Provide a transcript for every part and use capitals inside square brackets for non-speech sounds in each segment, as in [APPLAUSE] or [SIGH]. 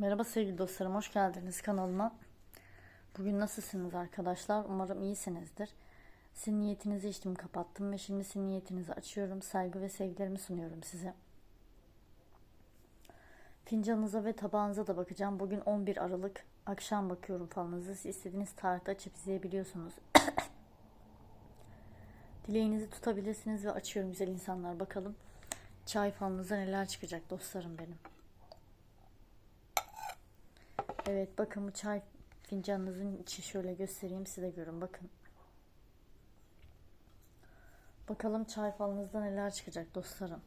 Merhaba sevgili dostlarım, hoş geldiniz kanalıma. Bugün nasılsınız arkadaşlar? Umarım iyisinizdir. Sizin niyetinizi içtim kapattım ve şimdi sizin niyetinizi açıyorum. Saygı ve sevgilerimi sunuyorum size. Fincanınıza ve tabağınıza da bakacağım. Bugün 11 Aralık akşam bakıyorum falınızı. Siz istediğiniz tarihte açıp izleyebiliyorsunuz. [COUGHS] Dileğinizi tutabilirsiniz ve açıyorum güzel insanlar. Bakalım çay falınıza neler çıkacak dostlarım benim. Evet bakın bu çay fincanınızın içi şöyle göstereyim size görün bakın. Bakalım çay falınızda neler çıkacak dostlarım.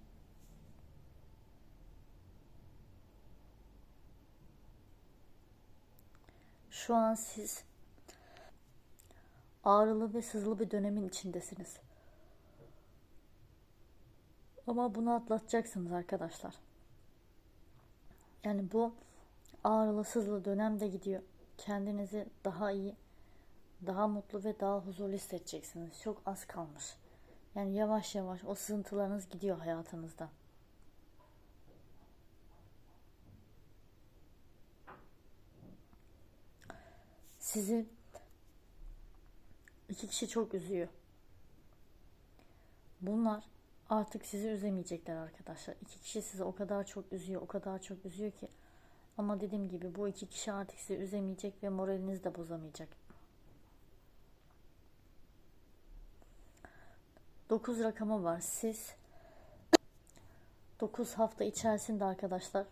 Şu an siz ağrılı ve sızılı bir dönemin içindesiniz. Ama bunu atlatacaksınız arkadaşlar. Yani bu ağrılı sızlı dönemde gidiyor. Kendinizi daha iyi, daha mutlu ve daha huzurlu hissedeceksiniz. Çok az kalmış. Yani yavaş yavaş o sızıntılarınız gidiyor hayatınızda. Sizi iki kişi çok üzüyor. Bunlar artık sizi üzemeyecekler arkadaşlar. İki kişi sizi o kadar çok üzüyor, o kadar çok üzüyor ki ama dediğim gibi bu iki kişi artık sizi üzemeyecek ve moralinizi de bozamayacak. 9 rakamı var. Siz 9 hafta içerisinde arkadaşlar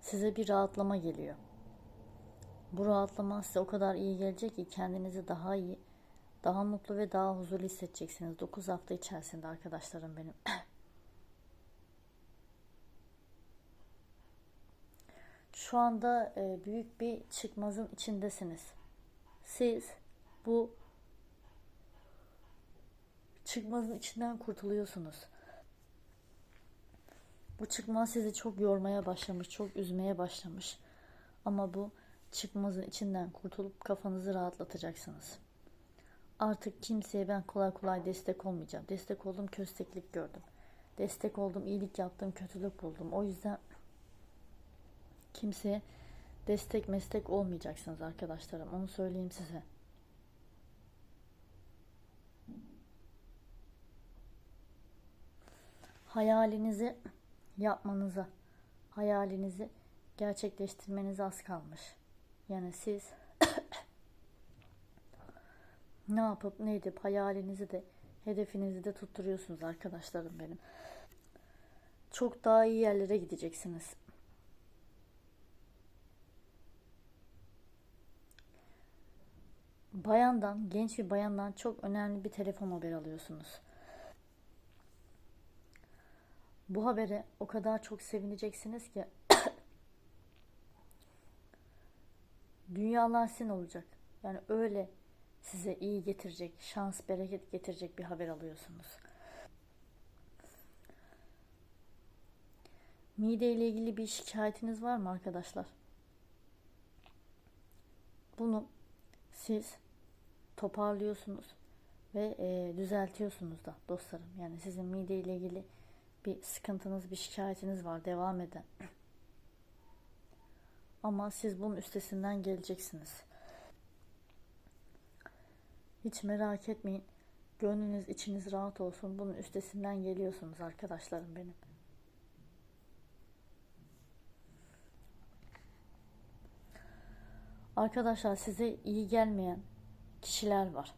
size bir rahatlama geliyor. Bu rahatlama size o kadar iyi gelecek ki kendinizi daha iyi, daha mutlu ve daha huzurlu hissedeceksiniz. 9 hafta içerisinde arkadaşlarım benim. [LAUGHS] Şu anda e, büyük bir çıkmazın içindesiniz. Siz bu çıkmazın içinden kurtuluyorsunuz. Bu çıkmaz sizi çok yormaya başlamış, çok üzmeye başlamış. Ama bu çıkmazın içinden kurtulup kafanızı rahatlatacaksınız. Artık kimseye ben kolay kolay destek olmayacağım. Destek oldum, kösteklik gördüm. Destek oldum, iyilik yaptım, kötülük buldum. O yüzden kimseye destek meslek olmayacaksınız arkadaşlarım. Onu söyleyeyim size. Hayalinizi yapmanıza, hayalinizi gerçekleştirmenize az kalmış. Yani siz [COUGHS] ne yapıp ne edip hayalinizi de hedefinizi de tutturuyorsunuz arkadaşlarım benim. Çok daha iyi yerlere gideceksiniz. Bayandan, genç bir bayandan çok önemli bir telefon haberi alıyorsunuz. Bu habere o kadar çok sevineceksiniz ki [COUGHS] dünyalar sizin olacak. Yani öyle size iyi getirecek, şans, bereket getirecek bir haber alıyorsunuz. Mide ile ilgili bir şikayetiniz var mı arkadaşlar? Bunu siz toparlıyorsunuz ve e, düzeltiyorsunuz da dostlarım. Yani sizin mide ile ilgili bir sıkıntınız, bir şikayetiniz var devam eden. [CLEARS THROAT] Ama siz bunun üstesinden geleceksiniz. Hiç merak etmeyin. Gönlünüz, içiniz rahat olsun. Bunun üstesinden geliyorsunuz arkadaşlarım benim. Arkadaşlar size iyi gelmeyen kişiler var.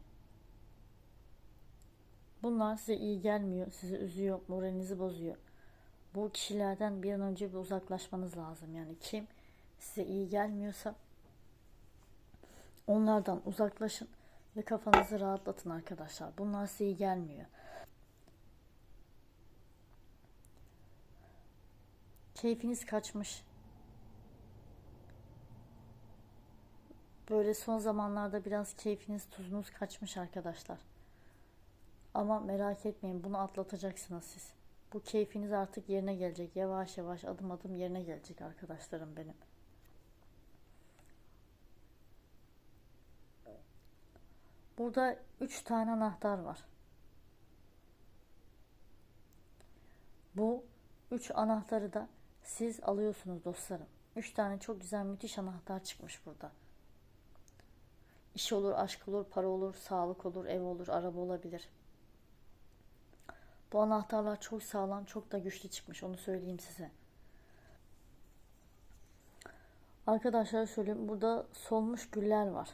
Bunlar size iyi gelmiyor, sizi üzüyor, moralinizi bozuyor. Bu kişilerden bir an önce bir uzaklaşmanız lazım. Yani kim size iyi gelmiyorsa onlardan uzaklaşın ve kafanızı rahatlatın arkadaşlar. Bunlar size iyi gelmiyor. Keyfiniz kaçmış. Böyle son zamanlarda biraz keyfiniz tuzunuz kaçmış arkadaşlar. Ama merak etmeyin bunu atlatacaksınız siz. Bu keyfiniz artık yerine gelecek. Yavaş yavaş adım adım yerine gelecek arkadaşlarım benim. Burada üç tane anahtar var. Bu üç anahtarı da siz alıyorsunuz dostlarım. Üç tane çok güzel müthiş anahtar çıkmış burada. İş olur, aşk olur, para olur, sağlık olur, ev olur, araba olabilir. Bu anahtarlar çok sağlam, çok da güçlü çıkmış. Onu söyleyeyim size. Arkadaşlar söyleyeyim. Burada solmuş güller var.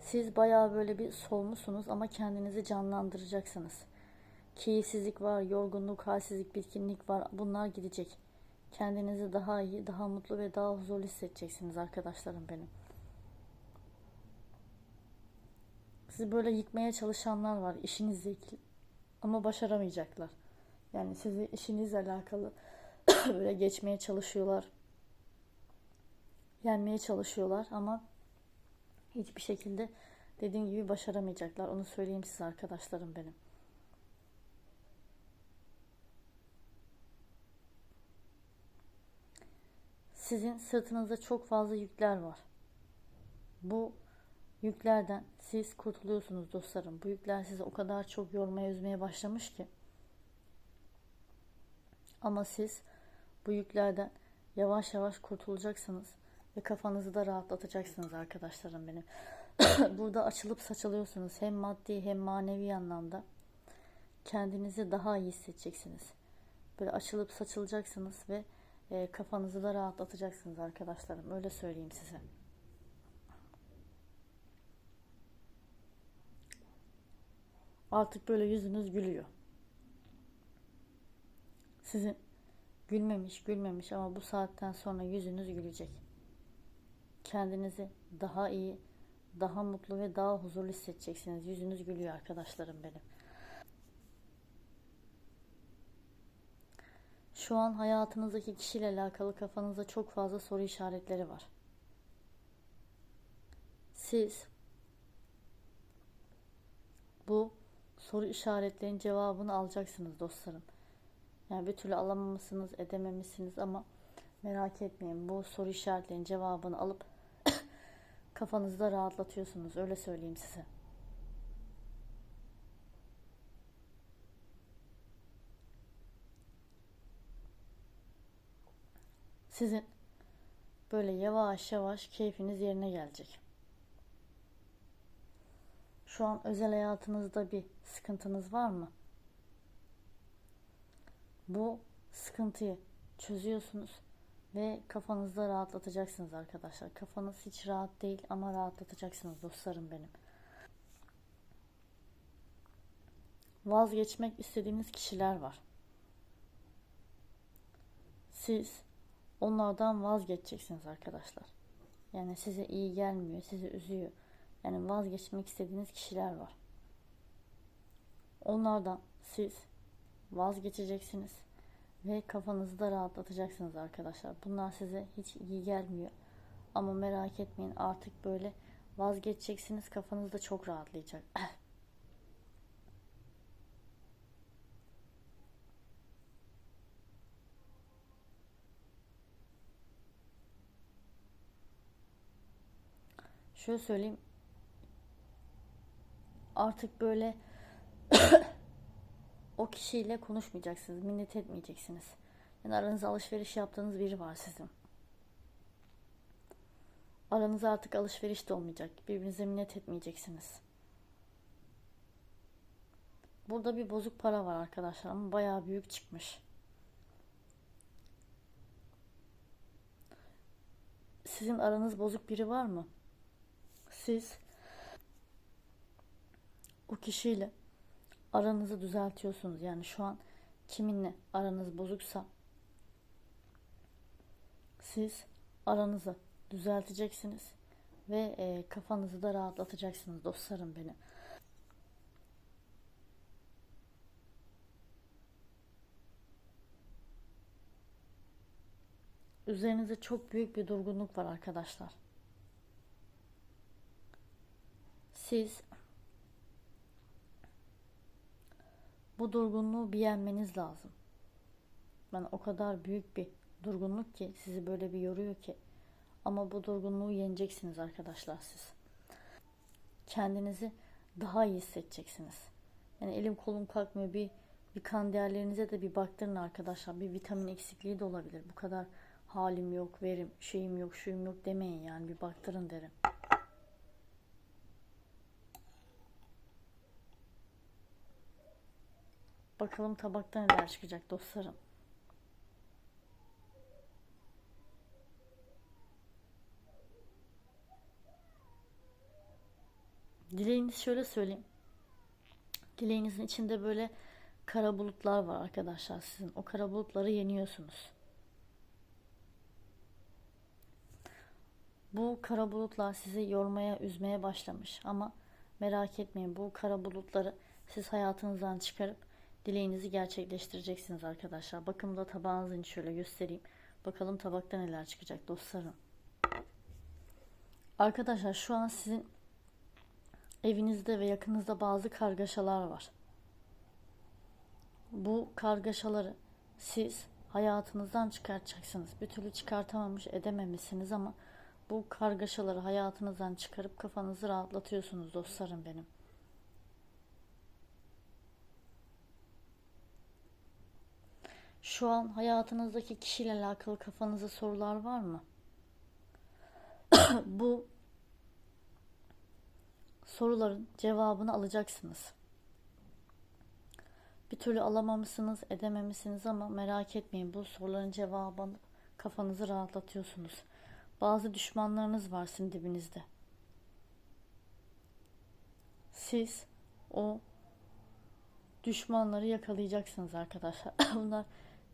Siz bayağı böyle bir solmuşsunuz ama kendinizi canlandıracaksınız. Keyifsizlik var, yorgunluk, halsizlik, bitkinlik var. Bunlar gidecek. Kendinizi daha iyi, daha mutlu ve daha huzurlu hissedeceksiniz arkadaşlarım benim. Sizi böyle yıkmaya çalışanlar var işinizle ilgili ama başaramayacaklar. Yani sizi işinizle alakalı [COUGHS] böyle geçmeye çalışıyorlar. Yenmeye çalışıyorlar ama hiçbir şekilde dediğim gibi başaramayacaklar. Onu söyleyeyim size arkadaşlarım benim. Sizin sırtınızda çok fazla yükler var. Bu yüklerden siz kurtuluyorsunuz dostlarım. Bu yükler sizi o kadar çok yormaya üzmeye başlamış ki. Ama siz bu yüklerden yavaş yavaş kurtulacaksınız ve kafanızı da rahatlatacaksınız arkadaşlarım benim. [COUGHS] Burada açılıp saçılıyorsunuz hem maddi hem manevi anlamda. Kendinizi daha iyi hissedeceksiniz. Böyle açılıp saçılacaksınız ve e, kafanızı da rahatlatacaksınız arkadaşlarım. Öyle söyleyeyim size. Artık böyle yüzünüz gülüyor. Sizin gülmemiş gülmemiş ama bu saatten sonra yüzünüz gülecek. Kendinizi daha iyi, daha mutlu ve daha huzurlu hissedeceksiniz. Yüzünüz gülüyor arkadaşlarım benim. Şu an hayatınızdaki kişiyle alakalı kafanızda çok fazla soru işaretleri var. Siz bu soru işaretlerinin cevabını alacaksınız dostlarım. Yani bir türlü alamamışsınız, edememişsiniz ama merak etmeyin. Bu soru işaretlerinin cevabını alıp [COUGHS] kafanızda rahatlatıyorsunuz. Öyle söyleyeyim size. Sizin böyle yavaş yavaş keyfiniz yerine gelecek. Şu an özel hayatınızda bir sıkıntınız var mı? Bu sıkıntıyı çözüyorsunuz ve kafanızda rahatlatacaksınız arkadaşlar. Kafanız hiç rahat değil ama rahatlatacaksınız dostlarım benim. Vazgeçmek istediğiniz kişiler var. Siz onlardan vazgeçeceksiniz arkadaşlar. Yani size iyi gelmiyor, sizi üzüyor. Yani vazgeçmek istediğiniz kişiler var. Onlardan siz vazgeçeceksiniz ve kafanızı da rahatlatacaksınız arkadaşlar. Bunlar size hiç iyi gelmiyor. Ama merak etmeyin artık böyle vazgeçeceksiniz. Kafanız da çok rahatlayacak. [LAUGHS] Şöyle söyleyeyim. Artık böyle [COUGHS] o kişiyle konuşmayacaksınız, minnet etmeyeceksiniz. Yani aranızda alışveriş yaptığınız biri var sizin. Aranızda artık alışveriş de olmayacak. Birbirinize minnet etmeyeceksiniz. Burada bir bozuk para var arkadaşlar ama bayağı büyük çıkmış. Sizin aranız bozuk biri var mı? Siz o kişiyle aranızı düzeltiyorsunuz. Yani şu an kiminle aranız bozuksa siz aranızı düzelteceksiniz ve e, kafanızı da rahatlatacaksınız dostlarım benim. Üzerinizde çok büyük bir durgunluk var arkadaşlar. Siz bu durgunluğu bir yenmeniz lazım. Yani o kadar büyük bir durgunluk ki sizi böyle bir yoruyor ki. Ama bu durgunluğu yeneceksiniz arkadaşlar siz. Kendinizi daha iyi hissedeceksiniz. Yani elim kolum kalkmıyor bir Bir kan değerlerinize de bir baktırın arkadaşlar. Bir vitamin eksikliği de olabilir. Bu kadar halim yok, verim, şeyim yok, şuyum yok demeyin yani. Bir baktırın derim. Bakalım tabakta neler çıkacak dostlarım. Dileğiniz şöyle söyleyeyim. Dileğinizin içinde böyle kara bulutlar var arkadaşlar sizin. O kara bulutları yeniyorsunuz. Bu kara bulutlar sizi yormaya, üzmeye başlamış ama merak etmeyin bu kara bulutları siz hayatınızdan çıkarıp dileğinizi gerçekleştireceksiniz arkadaşlar. Bakın da tabağınızın şöyle göstereyim. Bakalım tabakta neler çıkacak dostlarım. Arkadaşlar şu an sizin evinizde ve yakınızda bazı kargaşalar var. Bu kargaşaları siz hayatınızdan çıkartacaksınız. Bir türlü çıkartamamış edememişsiniz ama bu kargaşaları hayatınızdan çıkarıp kafanızı rahatlatıyorsunuz dostlarım benim. Şu an hayatınızdaki kişiyle alakalı kafanızda sorular var mı? [COUGHS] bu soruların cevabını alacaksınız. Bir türlü alamamışsınız, edememişsiniz ama merak etmeyin bu soruların cevabını kafanızı rahatlatıyorsunuz. Bazı düşmanlarınız var sizin dibinizde. Siz o düşmanları yakalayacaksınız arkadaşlar. [COUGHS] Bunlar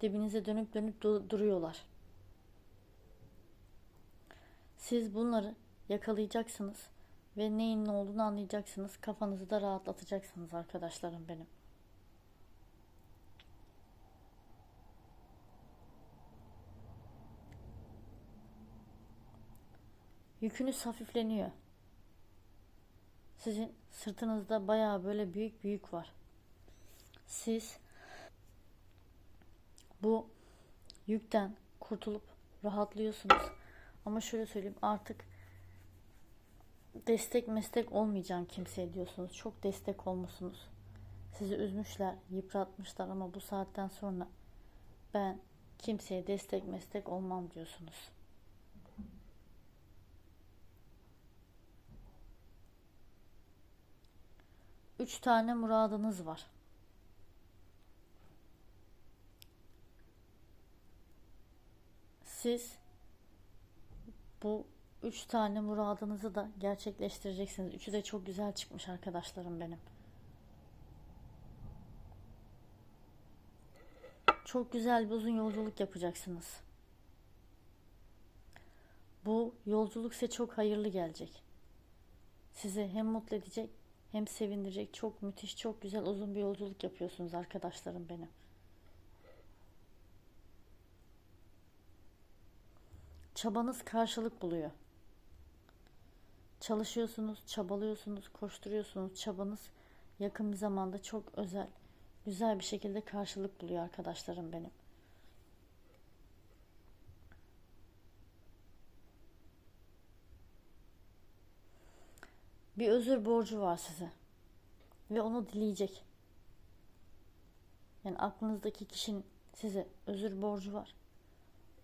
dibinize dönüp dönüp duruyorlar. Siz bunları yakalayacaksınız ve neyin ne olduğunu anlayacaksınız. Kafanızı da rahatlatacaksınız arkadaşlarım benim. Yükünüz hafifleniyor. Sizin sırtınızda bayağı böyle büyük büyük var. Siz bu yükten kurtulup rahatlıyorsunuz. Ama şöyle söyleyeyim artık destek meslek olmayacağım kimseye diyorsunuz. Çok destek olmuşsunuz. Sizi üzmüşler, yıpratmışlar ama bu saatten sonra ben kimseye destek meslek olmam diyorsunuz. Üç tane muradınız var. Siz bu üç tane muradınızı da gerçekleştireceksiniz. Üçü de çok güzel çıkmış arkadaşlarım benim. Çok güzel bir uzun yolculuk yapacaksınız. Bu yolculuk size çok hayırlı gelecek. Sizi hem mutlu edecek hem sevindirecek. Çok müthiş, çok güzel uzun bir yolculuk yapıyorsunuz arkadaşlarım benim. Çabanız karşılık buluyor. Çalışıyorsunuz, çabalıyorsunuz, koşturuyorsunuz. Çabanız yakın bir zamanda çok özel, güzel bir şekilde karşılık buluyor arkadaşlarım benim. Bir özür borcu var size. Ve onu dileyecek. Yani aklınızdaki kişinin size özür borcu var.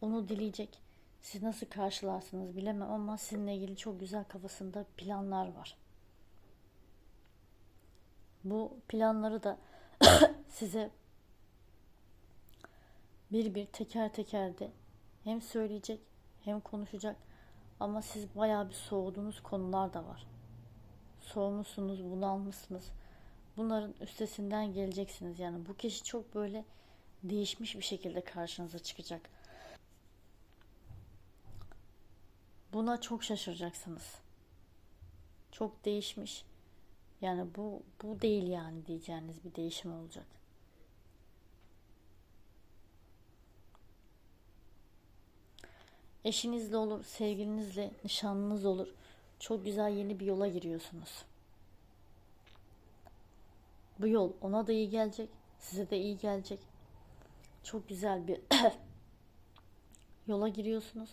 Onu dileyecek. Siz nasıl karşılarsınız bilemem ama sizinle ilgili çok güzel kafasında planlar var. Bu planları da [COUGHS] size bir bir teker teker de hem söyleyecek hem konuşacak ama siz bayağı bir soğuduğunuz konular da var. Soğumuşsunuz, bunalmışsınız. Bunların üstesinden geleceksiniz. Yani bu kişi çok böyle değişmiş bir şekilde karşınıza çıkacak. Buna çok şaşıracaksınız. Çok değişmiş. Yani bu bu değil yani diyeceğiniz bir değişim olacak. Eşinizle olur, sevgilinizle, nişanlınız olur. Çok güzel yeni bir yola giriyorsunuz. Bu yol ona da iyi gelecek, size de iyi gelecek. Çok güzel bir [CLEARS THROAT] yola giriyorsunuz.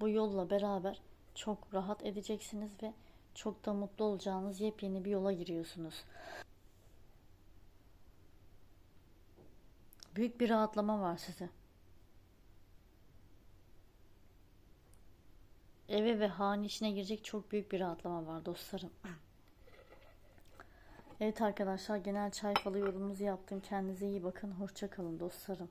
Bu yolla beraber çok rahat edeceksiniz ve çok da mutlu olacağınız yepyeni bir yola giriyorsunuz. Büyük bir rahatlama var size. Eve ve hane içine girecek çok büyük bir rahatlama var dostlarım. Evet arkadaşlar genel çay falı yorumunuzu yaptım. Kendinize iyi bakın. Hoşça kalın dostlarım.